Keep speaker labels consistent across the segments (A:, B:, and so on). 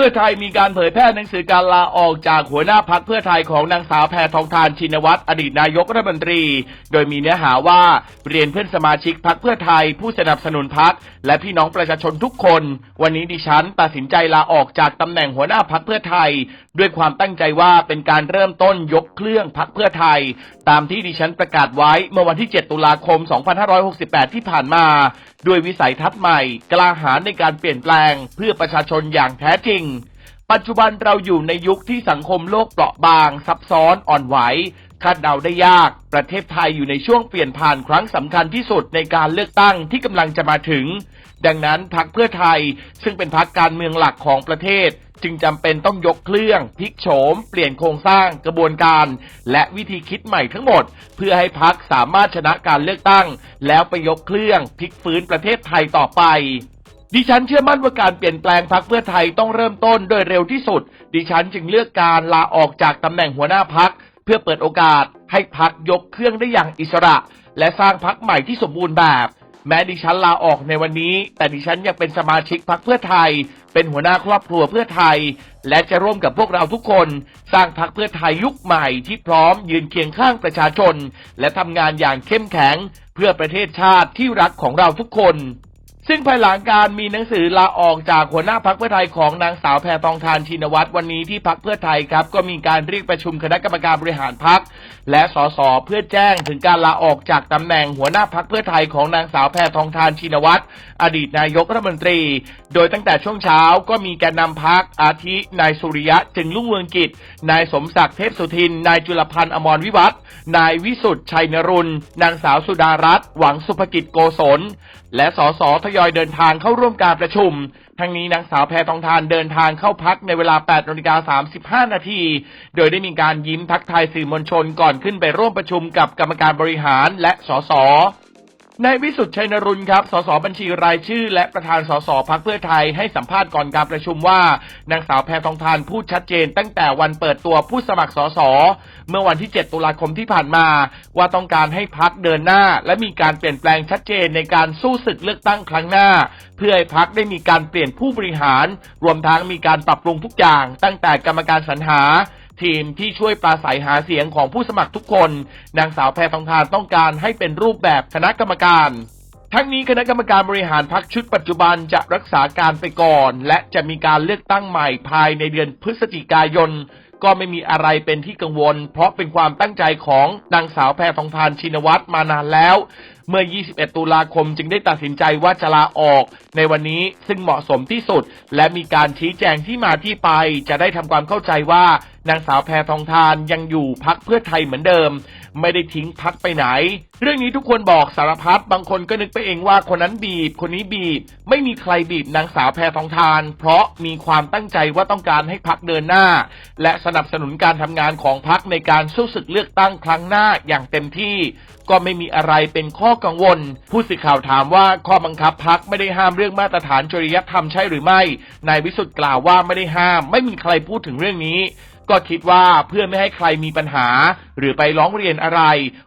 A: พื่อไทยมีการเผยแพร่หนังสือการลาออกจากหัวหน้าพักเพื่อไทยของนางสาวแพทองทานชินวัตรอดีตนายกรัฐมนตรี โดยมีเนื้อหาว่าเรียนเพื่อนสมาชิกพักเพื่อไทย ผู้สนับสนุนพักและพี่น้องประชาชนทุกคน วันนี้ดิฉันตัดสินใจลาออกจากตำแหน่งหัวหน้าพักเพื่อไทย ด้วยความตั้งใจว่าเป็นการเริ่มต้นยกเครื่องพักเพื่อไทย ตามที่ดิฉันประกาศไว้เมื่อวันที่ 7 ตุลาคม 2568 ที่ผ่านมาด้วยวิสัยทัศน์ใหม่ กล้าหาญในการเปลี่ยนแปลงเพื่อประชาชนอย่างแท้จริง ปัจจุบันเราอยู่ในยุคที่สังคมโลกเปราะบาง ซับซ้อนอ่อนไหวคาดเดาได้ยาก ประเทศไทยอยู่ในช่วงเปลี่ยนผ่านครั้งสำคัญที่สุดในการเลือกตั้งที่กำลังจะมาถึง ดังนั้นพักเพื่อไทยซึ่งเป็นพักการเมืองหลักของประเทศ จึงจำเป็นต้องยกเครื่องพลิกโฉม เปลี่ยนโครงสร้างกระบวนการ และวิธีคิดใหม่ทั้งหมด เพื่อให้พักสามารถชนะการเลือกตั้ง แล้วไปยกเครื่องพลิกฟื้นประเทศไทยต่อไป ดิฉันเชื่อมั่นว่าการเปลี่ยนแปลงพักเพื่อไทยต้องเริ่มต้นโดยเร็วที่สุด ดิฉันจึงเลือกการลาออกจากตำแหน่งหัวหน้าพัก เพื่อเปิดโอกาสให้พักยกเครื่องได้อย่างอิสระ และสร้างพักใหม่ที่สมบูรณ์แบบ แม้ดิฉันลาออกในวันนี้ แต่ดิฉันยังเป็นสมาชิกพักเพื่อไทย เป็นหัวหน้าครอบครัวเพื่อไทย และจะร่วมกับพวกเราทุกคน สร้างพักเพื่อไทยยุคใหม่ที่พร้อมยืนเคียงข้างประชาชน และทำงานอย่างเข้มแข็ง เพื่อประเทศชาติที่รักของเราทุกคน ซึ่งภายหลังการมีหนังสือลาออกจากหัวหน้าพักเพื่อไทยของนางสาวแพรทองทานชินวัตรวันนี้ที่พักเพื่อไทยครับก็มีการเรียกประชุมคณะกรรมการบริหารพัก และสสเพื่อแจ้งถึงการลาออกจากตำแหน่งหัวหน้าพักเพื่อไทยของนางสาวแพทองทานชินวัตรอดีตนายกรัฐมนตรี โดยตั้งแต่ช่วงเช้าก็มีแกนนำพักอาทินายสุริยะจึงรุ่งเรืองกิจ นายสมศักดิ์เทพสุทิน นายจุลพันธ์อมรวิวัฒน์นายวิสุทธ์ชัยนรุนนางสาวสุดารัตน์หวังสุภกิจโกศล และสสทยอยเดินทางเข้าร่วมการประชุม ทั้งนี้นางสาวแพทองทานเดินทางเข้าพักในเวลา8นาฬิกา35 นาที โดยได้มีการยิ้มทักทายสื่อมวลชนก่อนขึ้นไปร่วมประชุมกับกรรมการบริหารและสส นายวิสุทธิ์ชัยนรุนครับ สสบัญชีรายชื่อ และประธานสสพักเพื่อไทยให้สัมภาษณ์ก่อนการประชุมว่า นางสาวแพทองทานพูดชัดเจนตั้งแต่วันเปิดตัวผู้สมัครสสเมื่อวันที่ 7 ตุลาคมที่ผ่านมา ว่าต้องการให้พักเดินหน้า และมีการเปลี่ยนแปลงชัดเจนในการสู้ศึกเลือกตั้งครั้งหน้า เพื่อให้พักได้มีการเปลี่ยนผู้บริหาร รวมทั้งมีการปรับปรุงทุกอย่าง ตั้งแต่กรรมการสรรหา ทีมที่ช่วยปราศัยหาเสียงของผู้สมัครทุกคน นางสาวแพทองทานต้องการให้เป็นรูปแบบคณะกรรมการทั้งนี้คณะกรรมการบริหารพักชุดปัจจุบันจะรักษาการไปก่อน และจะมีการเลือกตั้งใหม่ภายในเดือนพฤศจิกายน ก็ไม่มีอะไรเป็นที่กังวล เพราะเป็นความตั้งใจของนางสาวแพทองทานชินวัตรมานานแล้ว เมื่อ 21 ตุลาคมจึงได้ตัดสินใจว่าจะลาออก ในวันนี้ซึ่งเหมาะสมที่สุด และมีการชี้แจงที่มาที่ไป จะได้ทำความเข้าใจว่านางสาวแพรทองทานยังอยู่พักเพื่อไทยเหมือนเดิมไม่ได้ทิ้งพักไปไหน เรื่องนี้ทุกคนบอกสารพัดบางคนก็นึกไปเองว่าคนนั้นบีบ คนนี้บีบ ไม่มีใครบีบนางสาวแพทองทาน เพราะมีความตั้งใจว่าต้องการให้พักเดินหน้า และสนับสนุนการทำงานของพักในการสู้ศึกเลือกตั้งครั้งหน้าอย่างเต็มที่ก็ไม่มีอะไรเป็นข้อกังวล ผู้สื่อข่าวถามว่าข้อบังคับพักไม่ได้ห้ามเรื่องมาตรฐานจริยธรรมใช่หรือไม่ นายวิสุทธ์กล่าวว่าไม่ได้ห้าม ไม่มีใครพูดถึงเรื่องนี้ ก็คิดว่าเพื่อไม่ให้ใครมีปัญหา หรือไปร้องเรียนอะไร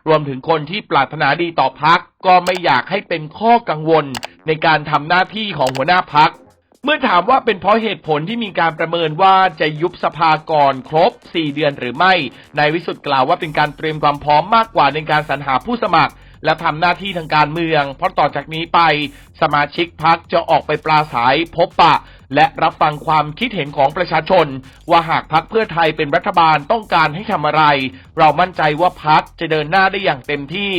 A: รวมถึงคนที่ปรารถนาดีต่อพักก็ไม่อยากให้เป็นข้อกังวล ในการทำหน้าที่ของหัวหน้าพักเมื่อถามว่าเป็นเพราะเหตุผลที่มีการประเมินว่าจะยุบสภาก่อนครบ 4 เดือนหรือไม่ นายวิสุทธ์กล่าวว่าเป็นการเตรียมความพร้อมมากกว่าในการสรรหาผู้สมัคร และทำหน้าที่ทางการเมือง เพราะต่อจากนี้ไปสมาชิกพักจะออกไปปราศัยพบปะ และรับฟังความคิดเห็นของประชาชน ว่าหากพักเพื่อไทยเป็นรัฐบาลต้องการให้ทำอะไร เรามั่นใจว่าพักจะเดินหน้าได้อย่างเต็มที่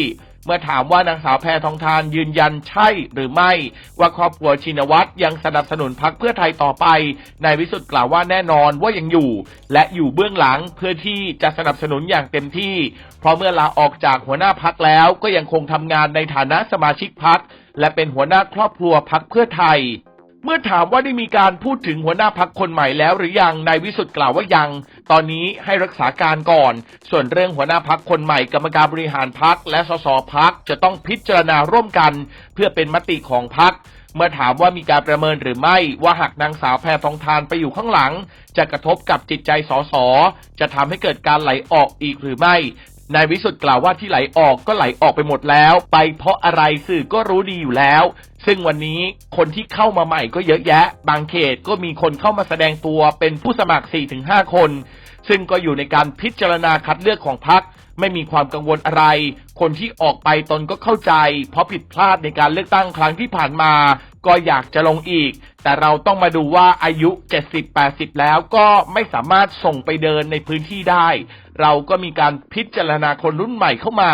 A: เมื่อถามว่านางสาวแพทองทานยืนยันใช่หรือไม่ ว่าครอบครัวชินวัตรยังสนับสนุนพักเพื่อไทยต่อไปนายวิสุทธ์กล่าวว่าแน่นอนว่ายังอยู่ และอยู่เบื้องหลังเพื่อที่จะสนับสนุนอย่างเต็มที่ เพราะเมื่อลาออกจากหัวหน้าพักแล้วก็ยังคงทำงานในฐานะสมาชิกพักและเป็นหัวหน้าครอบครัวพักเพื่อไทยเมื่อถามว่าได้มีการพูดถึงหัวหน้าพักคนใหม่แล้วหรือยัง นายวิสุทธ์กล่าวว่ายังตอนนี้ให้รักษาการก่อน ส่วนเรื่องหัวหน้าพักคนใหม่กรรมการบริหารพักและสสพักจะต้องพิจารณาร่วมกัน เพื่อเป็นมติของพักเมื่อถามว่ามีการประเมินหรือไม่ว่าหากนางสาวแพทองทานไปอยู่ข้างหลัง จะกระทบกับจิตใจสสจะทำให้เกิดการไหลออกอีกหรือไม่ นายวิสุทธ์กล่าวว่าที่ไหลออกก็ไหลออกไปหมดแล้ว ไปเพราะอะไรสื่อก็รู้ดีอยู่แล้ว ซึ่งวันนี้คนที่เข้ามาใหม่ก็เยอะแยะ บางเขตก็มีคนเข้ามาแสดงตัวเป็นผู้สมัคร 4-5 คน ซึ่งก็อยู่ในการพิจารณาคัดเลือกของพรรค ไม่มีความกังวลอะไร คนที่ออกไปตนก็เข้าใจ เพราะผิดพลาดในการเลือกตั้งครั้งที่ผ่านมา ก็อยากจะลงอีก แต่เราต้องมาดูว่าอายุ 70-80 แล้วก็ไม่สามารถส่งไปเดินในพื้นที่ได้ เราก็มีการพิจารณาคนรุ่นใหม่เข้ามา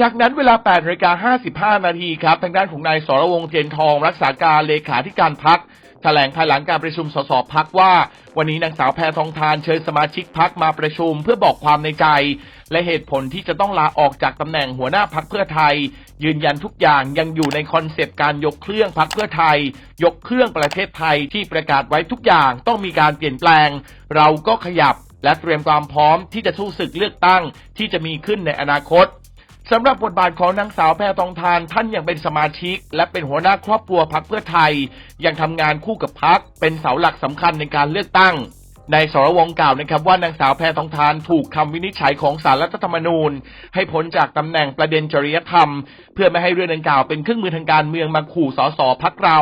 A: จากนั้นเวลา8นาฬิกา55 นาทีครับ ทางด้านของนายสรวงเทียนทอง รักษาการเลขาธิการพักแถลงภายหลังการประชุมสสพักว่า วันนี้นางสาวแพทองทานเชิญสมาชิกพักมาประชุม เพื่อบอกความในใจ และเหตุผลที่จะต้องลาออกจากตำแหน่งหัวหน้าพักเพื่อไทย ยืนยันทุกอย่างยังอยู่ในคอนเซปต์การยกเครื่องพักเพื่อไทย ยกเครื่องประเทศไทยที่ประกาศไว้ทุกอย่างต้องมีการเปลี่ยนแปลง เราก็ขยับและเตรียมความพร้อมที่จะสู้ศึกเลือกตั้งที่จะมีขึ้นในอนาคต สำหรับบทบาทของนางสาวแพทองทานท่านยังเป็นสมาชิก และเป็นหัวหน้าครอบครัวพักเพื่อไทย ยังทำงานคู่กับพักเป็นเสาหลักสำคัญในการเลือกตั้งนายสรวงกล่าวนะครับว่านางสาวแพทองทานถูกคำวินิจฉัยของสารรัฐธรรมนูญ ให้พ้นจากตำแหน่งประเด็นจริยธรรม เพื่อไม่ให้เรื่องดังกล่าวเป็นเครื่องมือทางการเมืองมาขู่สสพักเรา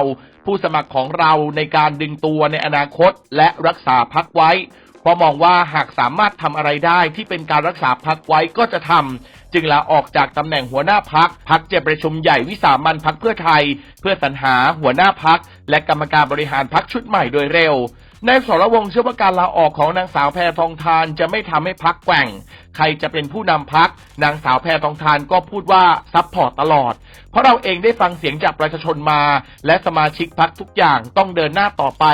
A: ผู้สมัครของเราในการดึงตัวในอนาคต และรักษาพักไว้ เพราะมองว่าหากสามารถทำอะไรได้ที่เป็นการรักษาพักไว้ก็จะทำ จึงลาออกจากตำแหน่งหัวหน้าพักพักจะประชุมใหญ่วิสามันพักเพื่อไทย เพื่อสรรหาหัวหน้าพัก และกรรมการบริหารพักชุดใหม่โดยเร็วนายสรวงศ์เชื่อว่าการลาออกของนางสาวแพทองทานจะไม่ทำให้พักแกว่ง ใครจะเป็นผู้นำพัก นางสาวแพทองทานก็พูดว่าซัพพอร์ตตลอด เพราะเราเองได้ฟังเสียงจากประชาชนมา และสมาชิกพักทุกอย่างต้องเดินหน้าต่อไป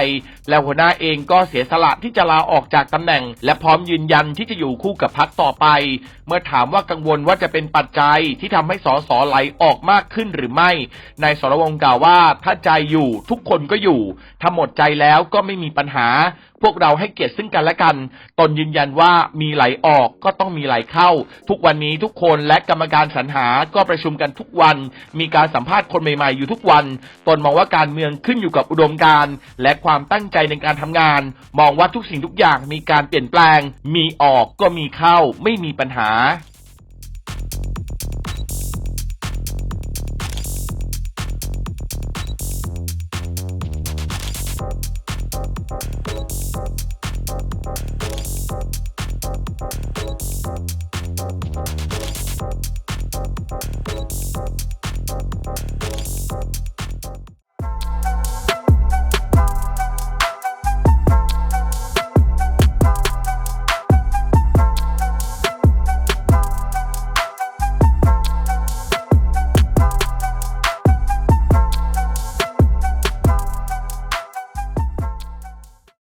A: แล้วหัวหน้าเองก็เสียสละที่จะลาออกจากตำแหน่ง และพร้อมยืนยันที่จะอยู่คู่กับพักต่อไป เมื่อถามว่ากังวลว่าจะเป็นปัจจัยที่ทำให้สสไหลออกมากขึ้นหรือไม่นายสรวงศ์กล่าวว่าถ้าใจอยู่ทุกคนก็อยู่ถ้าหมดใจแล้วก็ไม่มีปัญหา พวกเราให้เกียรติซึ่งกันและกัน ตนยืนยันว่ามีไหลออกก็ต้องมีไหลเข้า ทุกวันนี้ทุกคนและกรรมการสรรหาก็ประชุมกันทุกวัน มีการสัมภาษณ์คนใหม่ๆอยู่ทุกวัน ตนมองว่าการเมืองขึ้นอยู่กับอุดมการณ์และความตั้งใจในการทำงาน มองว่าทุกสิ่งทุกอย่างมีการเปลี่ยนแปลง มีออกก็มีเข้าไม่มีปัญหา